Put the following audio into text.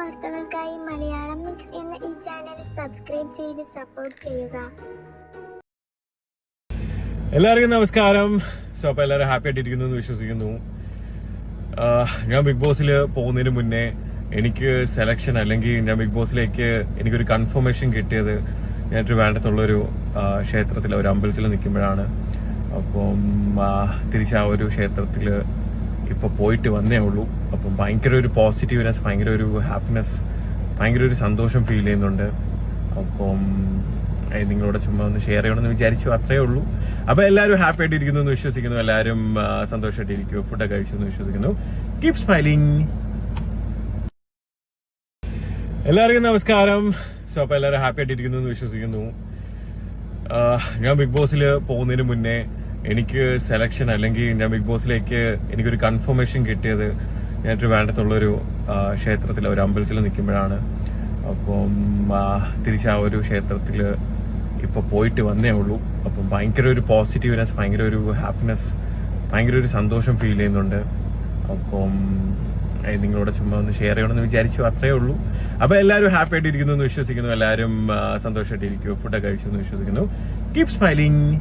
വാർത്തകൾക്കായി മലയാളം മിക്സ് എന്ന ഈ ചാനൽ സബ്സ്ക്രൈബ് ചെയ്ത് സപ്പോർട്ട് ചെയ്യുക. എല്ലാവർക്കും നമസ്കാരം. സോ അപ്പോൾ എല്ലാവരും ഹാപ്പി ആയിട്ടിരിക്കുന്നു എന്ന് വിശ്വസിക്കുന്നു. ഞാൻ ബിഗ് ബോസിൽ പോകുന്നതിന് മുന്നേ എനിക്ക് സെലക്ഷൻ അല്ലെങ്കിൽ ഞാൻ ബിഗ് ബോസിലേക്ക് എനിക്കൊരു കൺഫർമേഷൻ കിട്ടിയത് ഞാൻ വേണ്ടത്തുള്ളൊരു ക്ഷേത്രത്തിൽ ഒരു അമ്പലത്തിൽ നിൽക്കുമ്പോഴാണ്. അപ്പം തിരിച്ച് ആ ഒരു ക്ഷേത്രത്തിൽ ഇപ്പൊ പോയിട്ട് വന്നേ ഉള്ളൂ. അപ്പം ഭയങ്കര ഒരു പോസിറ്റീവ്നെസ് ഭയങ്കര ഒരു ഹാപ്പിനെസ് ഭയങ്കര ഒരു സന്തോഷം ഫീൽ ചെയ്യുന്നുണ്ട്. അപ്പം നിങ്ങളോട് ചുമ്മാ ഒന്ന് ഷെയർ ചെയ്യണമെന്ന് വിചാരിച്ചു അത്രേ ഉള്ളൂ. അപ്പോൾ എല്ലാവരും ഹാപ്പി ആയിട്ട് ഇരിക്കുന്നു എന്ന് വിശ്വസിക്കുന്നു. എല്ലാവരും ആ, സന്തോഷമായിട്ട് ഇരിക്കും ഫുഡൊക്കെ കഴിച്ചു എന്ന് വിശ്വസിക്കുന്നു. കീപ് സ്മൈലിംഗ് എല്ലാവർക്കും നമസ്കാരം. സോ അപ്പൊ എല്ലാവരും ഹാപ്പി ആയിട്ടിരിക്കുന്നു എന്ന് വിശ്വസിക്കുന്നു. ഞാൻ ബിഗ് ബോസിൽ പോകുന്നതിന് മുന്നേ എനിക്ക് സെലക്ഷൻ അല്ലെങ്കിൽ ഞാൻ ബിഗ് ബോസിലേക്ക് എനിക്കൊരു കൺഫർമേഷൻ കിട്ടിയത് ഞാൻ വേണ്ടത്തുള്ളൊരു ക്ഷേത്രത്തിൽ ഒരു അമ്പലത്തിൽ നിൽക്കുമ്പോഴാണ്. അപ്പം തിരിച്ച് ആ ഒരു ക്ഷേത്രത്തിൽ ഇപ്പോൾ പോയിട്ട് വന്നേ ഉള്ളൂ. അപ്പം ഭയങ്കര ഒരു പോസിറ്റീവ്നെസ് ഭയങ്കര ഒരു ഹാപ്പിനെസ് ഭയങ്കര ഒരു സന്തോഷം ഫീൽ ചെയ്യുന്നുണ്ട്. അപ്പം നിങ്ങളോട് ചുമ്മാ ഒന്ന് ഷെയർ ചെയ്യണമെന്ന് വിചാരിച്ചു അത്രേ ഉള്ളൂ. അപ്പോൾ എല്ലാവരും ഹാപ്പി ആയിട്ട് ഇരിക്കുന്നു എന്ന് വിശ്വസിക്കുന്നു. എല്ലാവരും സന്തോഷമായിട്ട് ഇരിക്കും ഫുഡൊക്കെ കഴിച്ചു എന്ന് വിശ്വസിക്കുന്നു. Keep smiling